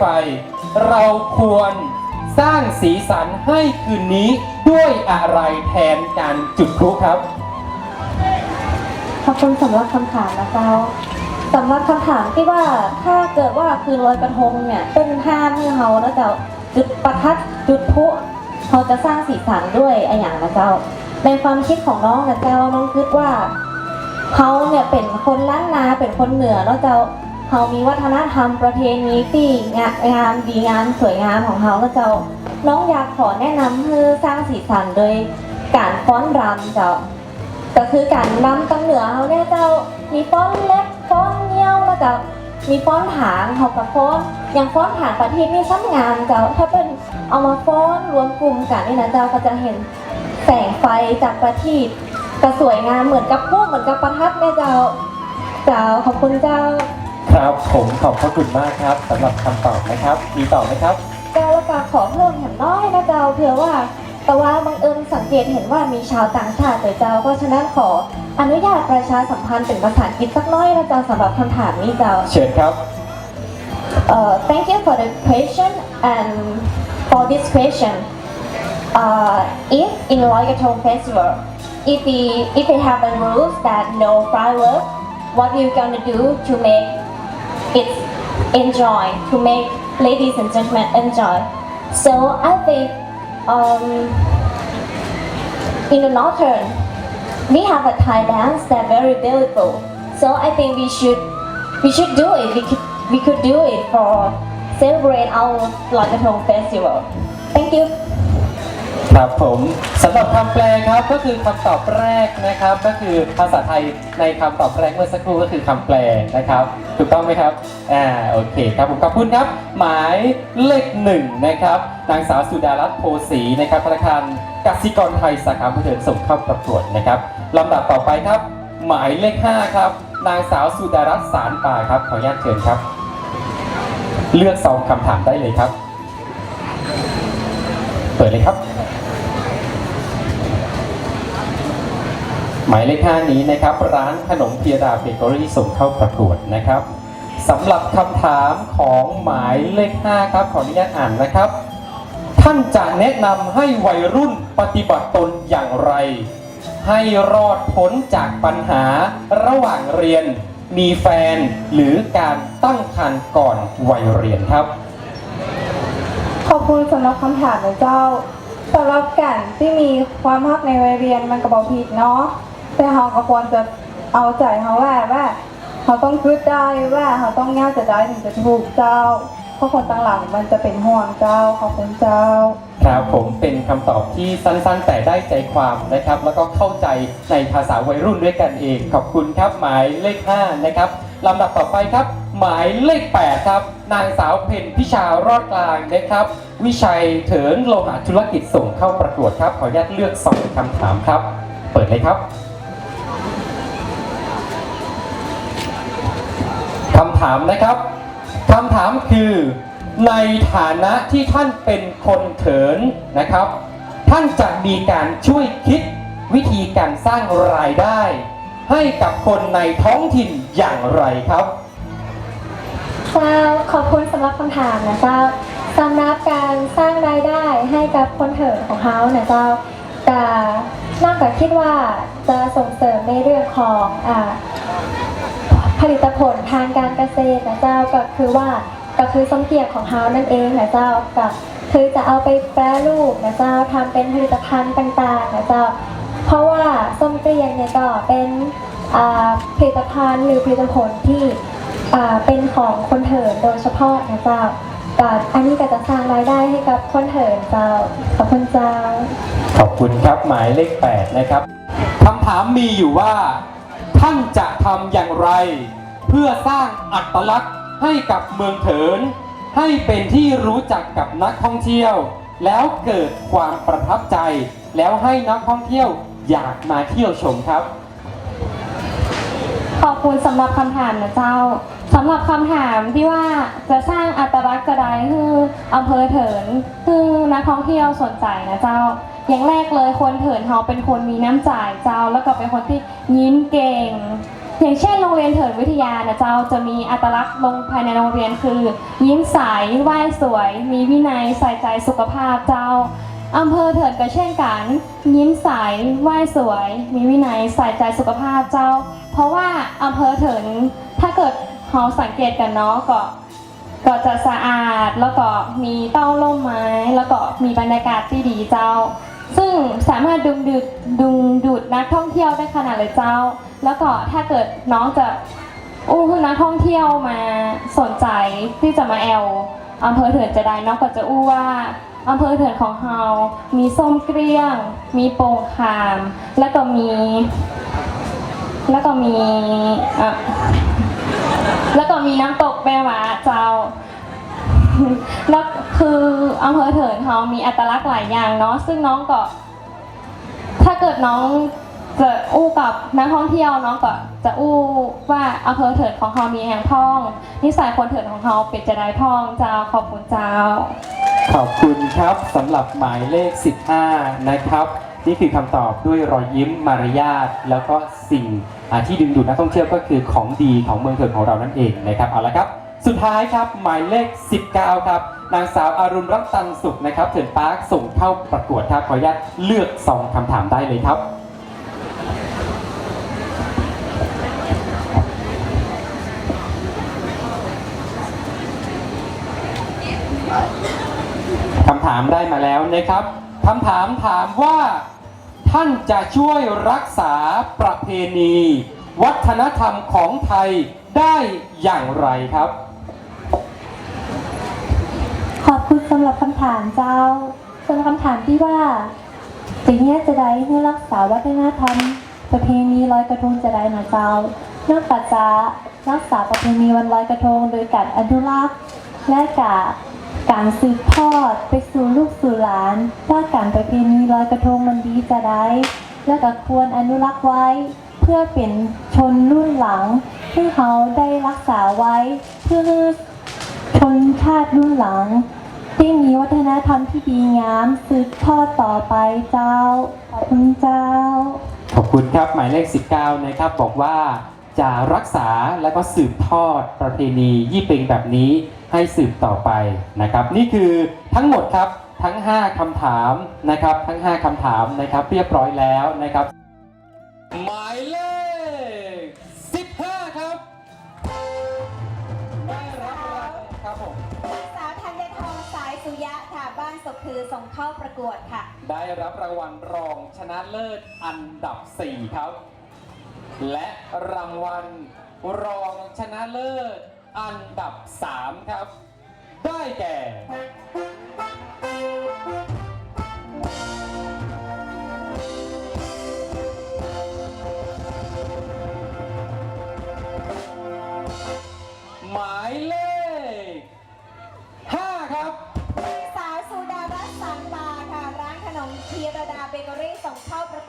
ไม้ไฟเราควรสร้างสีสันให้คืนนี้ด้วยอะไรแทนการจุดพลุครับ ขอบคุณสำหรับคำถามนะเจ้าสำหรับคำถามที่ว่าถ้าเกิดว่าคืนลอยกระทงเนี่ยเป็นห้ามให้เขาแล้วจ้าจุดประทัดจุดพลุเขาจะสร้างสีสันด้วยอะไรอย่างนะเจ้า ในความคิดของน้องนะเจ้าน้องคิดว่าเขาเนี่ยเป็นคนล้านนาเป็นคนเหนือแล้วเจ้า เขามีวัฒนธรรมประเพณีที่งะงามดีงามสวยงามของเขาแล้วเจ้า น้องอยากขอแนะนำให้สร้างสีสันโดยการฟ้อนรำเจ้าก็คือการนำตังเหนือเขาเนี่ยเจ้ามีฟ้อนเล็กฟ้อนเงี้ยวแล้วก็มีฟ้อนถางเขากับฟ้อนอย่างฟ้อนถางประเทีปนี่ซ้ำงานเจ้าถ้าเป็นเอามาฟ้อนรวมกลุ่มกันนี่นะเจ้าก็จะเห็นแสงไฟจากประทีปก็สวยงามเหมือนกับพวกเหมือนกับประทัดเนี่ยเจ้า เจ้าขอบคุณเจ้า ครับผมขอบพระคุณมากครับสำหรับคำตอบนะครับ มีต่อไหมครับ เจ้าแล้วก็ขอเพิ่มแถมน้อยนะเจ้าเผื่อว่า แต่ว่าบังเอิญสังเกตเห็นว่ามีชาวต่างชาติแต่เจ้าเพราะฉะนั้นขออนุญาตประชาสัมพันธ์เป็นภาษาอังกฤษสักน้อยนะเจ้าสำหรับคำถามนี้เจ้า เชิญครับ Uh, thank you for the question and for this question. Uh, if in Loyatong Festival, if we if we have a rules that no fireworks, what we gonna do to make it enjoy, to make ladies and gentlemen enjoy? So I think um, in the northern, we have a Thai dance that very beautiful. So I think we should we should do it. We could we could do it for celebrate our Krathong festival. Thank you. ครับผมสำหรับคำแปลครับก็คือคำตอบแรกนะครับ ก็คือภาษาไทยในคำตอบแรกเมื่อสักครู่ก็คือคำแปลนะครับ ถูกต้องไหมครับอ่าโอเคครับผมขอบคุณครับ หมายเลขหนึ่งนะครับนางสาวสุดารัตน์โพสีนะครับธนาคารกสิกรไทยสาขาผู้เถินส่งเข้าประกวดนะครับลำดับต่อไปครับ หมายเลขห้าครับนางสาวสุดารัตน์สารป่าครับขออนุญาตเชิญครับ เลือกสองคำถามได้เลยครับ เปิดเลยครับ หมายเลข5นี้นะครับ ร้านขนมเพียดาเบเกอรี่ส่งเข้าประกวดนะครับสำหรับคำถามของหมายเลข5ครับขออนุญาตอ่านนะครับ ท่านจะแนะนำให้วัยรุ่นปฏิบัติตนอย่างไร ให้รอดพ้นจากปัญหาระหว่างเรียน มีแฟนหรือการตั้งครรภ์ก่อนวัยเรียนครับ ขอบคุณสำหรับคำถามนะเจ้าสำหรับการที่มีความรักในวัยเรียนมันก็บอกผิดเนาะ แต่เราก็ควรจะเอาใจเขาว่าว่าเขาต้องคิดได้ว่าเขาต้องง่ายจะได้ถึงจะถูกเจ้า เพราะคนต่างหลังมันจะเป็นห่วงเจ้าขอบคุณเจ้า ครับผมเป็นคำตอบที่สั้นๆ แต่ได้ใจความนะครับ แล้วก็เข้าใจในภาษาวัยรุ่นด้วยกันเอง ขอบคุณครับหมายเลข 5 นะครับลำดับต่อไปครับ หมายเลข 8 ครับ นางสาวเพ็ญพิชารอดกลางนะครับ วิชัยเถินโลหะธุรกิจส่งเข้าประกวดครับ ขออนุญาตเลือกสองคำถามครับ เปิดเลยครับำถามนะครับคำถามคือในฐานะที่ท่านเป็นคนเถินนะครับ ท่านจะมีการช่วยคิดวิธีการสร้างรายได้ ให้กับคนในท้องถิ่นอย่างไรครับเจ้าขอบคุณสำหรับคำถามนะเจ้าสำหรับการสร้างรายได้ให้กับคนเถิดของเขานะเจ้าแต่นอกจากคิดว่าจะส่งเสริมในเรื่องของอ่า ผลิตผลทางการเกษตรนะเจ้าก็คือว่าก็คือส้มเกียบของเขานั่นเองนะเจ้าก็คือจะเอาไปแปรรูปนะเจ้าทำเป็นผลิตภัณฑ์ต่างๆนะเจ้าเพราะว่าส้มเกียงเนี่ยก็เป็นผลิตภัณฑ์หรือผลิตผลที่เป็นของคนเถินโดยเฉพาะนะเจ้าก็อันนี้ก็จะสร้างรายได้ให้กับคนเถินเจ้าขอบคุณเจ้าขอบคุณครับหมายเลข8นะครับคำถามมีอยู่ว่า ท่านจะทำอย่างไร เพื่อสร้างอัตลักษณ์ให้กับเมืองเถิน ให้เป็นที่รู้จักกับนักท่องเที่ยว แล้วเกิดความประทับใจ แล้วให้นักท่องเที่ยวอยากมาเที่ยวชมครับ ขอบคุณสำหรับคำถามนะเจ้าสำหรับคำถามที่ว่าจะสร้างอัตลักษณ์กระไดคืออำเภอเถินคือนักท่องเที่ยวสนใจนะเจ้า อย่างแรกเลยคนเถินเขาเป็นคนมีน้ำใจเจ้า แล้วก็เป็นคนที่ยิ้มเก่ง อย่างเช่นโรงเรียนเถิดวิทยานะเจ้าจะมีอัตลักษณ์ลงภายในโรงเรียนคือ ยิ้มใสไหว้สวย มีวินัยใส่ใจสุขภาพเจ้าอำเภอเถิดก็เช่นกัน ยิ้มใสไหว้สวย มีวินัยใส่ใจสุขภาพเจ้า เพราะว่าอำเภอเถิดถ้าเกิดเราสังเกตกันเนาะก็ก็จะสะอาดแล้วก็มีเต้าร่มไม้ แล้วก็มีบรรยากาศที่ดีเจ้า ซึ่งสามารถดึงดูดดึงดูดนักท่องเที่ยวได้ขนาดเลยเจ้า แล้วก็ถ้าเกิดน้องจะอู้คือนักท่องเที่ยวมาสนใจที่จะมาแอลอำเภอเถิดจะได้น้องก็จะอู้ว่าอำเภอเถิดของเรามีส้มเกลี้ยง มีโป่งคาม แล้วก็มี แล้วก็มีอะแล้วก็มีน้ำตกแม่วาเจ้า แล้วคืออำเภอเถินเขามีอัตลักษณ์หลายอย่างเนาะซึ่งน้องก็ถ้าเกิดน้องจะอู้กับนักท่องเที่ยวน้องก็จะอู้ว่าอำเภอเถิดของเขามีแห่งพ่อง นิสัยคนเถิดของเขาเป็นจะได้พ่องเจ้าขอบคุณเจ้า ขอบคุณครับสำหรับหมายเลข 15 นะครับ นี่คือคำตอบด้วยรอยยิ้มมารยาทแล้วก็สิ่งอาที่ดึงดูดนักท่องเที่ยวก็คือของดีของเมืองเถิดของเรานั่นเองนะครับเอาละครับ สุดท้ายครับหมายเลข 19 ครับ นางสาวอารุณรัตตันสุขนะครับเถิดปาร์คส่งเข้าประกวดครับขออนุญาตเลือกซองคำถามได้เลยครับ คำถามได้มาแล้วนะครับคำถามถามว่าท่านจะช่วยรักษาประเพณี วัฒนธรรมของไทยได้อย่างไรครับ ขอบคุณ สำหรับคำถามเจ้าส่วนคำถามที่ว่าจะเนี้จะได้เพื่อรักษาวัฒนธรรมประเพณีลอยกระทงจะได้นะเจ้านอกจากจะรักษาประเพณีวันลอยกระทง โดยการอนุรักษ์และกาการสืบทอดไปสู่ลูกสู่หลาน ว่าการประเพณีลอยกระทงมันดีจะได้ และก็ควรอนุรักษ์ไว้ เพื่อเป็นชนรุ่นหลังที่เขาได้รักษาไว้เพื่อชนชาติรุ่นหลัง ที่มีวัฒนธรรมที่ดีงามสืบทอดต่อไปเจ้า ขอบคุณเจ้า ขอบคุณครับหมายเลข 19 นะครับบอกว่าจะรักษาและก็สืบทอดประเพณียี่เป็งแบบนี้ให้สืบต่อไปนะครับ นี่คือทั้งหมดครับทั้ง 5คำถามนะครับ ทั้ง 5คำถามนะครับ เรียบร้อยแล้วนะครับ คือส่งเข้าประกวดค่ะ ได้รับรางวัลรองชนะเลิศอันดับ 4 ครับ และรางวัลรองชนะเลิศอันดับ 3 ครับ ได้แก่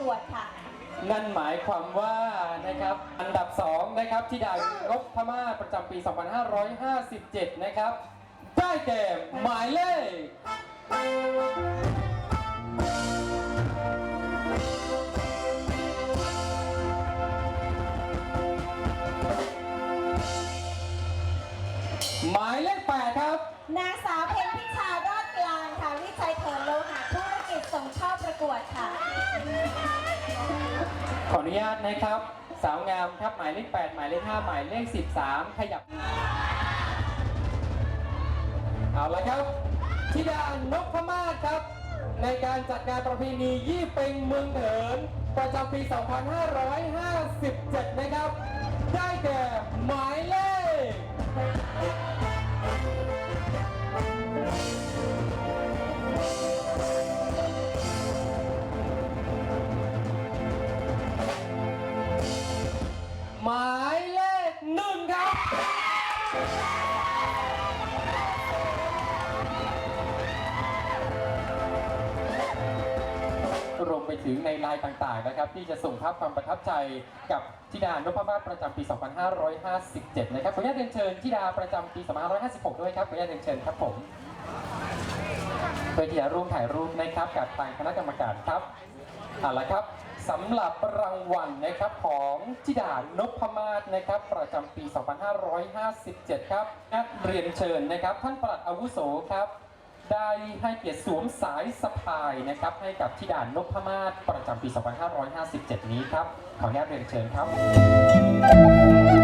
กวดค่ะ นั่นหมายความว่านะครับอันดับ 2 นะครับที่ดาวรบพม่าประจำปี 2557 นะครับ ได้แก่หมายเลขหมายเลข8ครับ นางสาวเพ็ญพิชารอดกลางค่ะวิชัยเถินโลหะธุรกิจส่งเข้าประกวดค่ะ ขออนุญาตนะครับ สาวงามครับหมายเลข8หมายเลข5หมายเลข13 ขยับ เอาละครับธิดานพมาศครับ ในการจัดงานประเพณียี่เป็งเมืองเถิน ประจำปี 2557 นะครับ ได้แก่หมายเลข รวมไปถึงในไลน์ต่างๆนะครับ ที่จะส่งภาพความประทับใจกับธิดานพมาศประจำปี 2557 นะครับขออนุญาตเรียนเชิญธิดาประจำปี 2556 ด้วยครับขออนุญาตเรียนเชิญครับผมเพื่อที่จะร่วมถ่ายรูปนะครับกับทางคณะกรรมการครับเอาละครับ สำหรับรางวัลนะครับของจิดานพมาศนะครับ ประจำปี 2557 ครับนักเรียนเชิญนะครับ ท่านปลัดอาวุโสครับ ได้ให้เกียรติสวมสายสะพายนะครับ ให้กับธิดานนพมาศประจำปี 2557 นี้ครับ ขออนุญาตเรียนเชิญครับ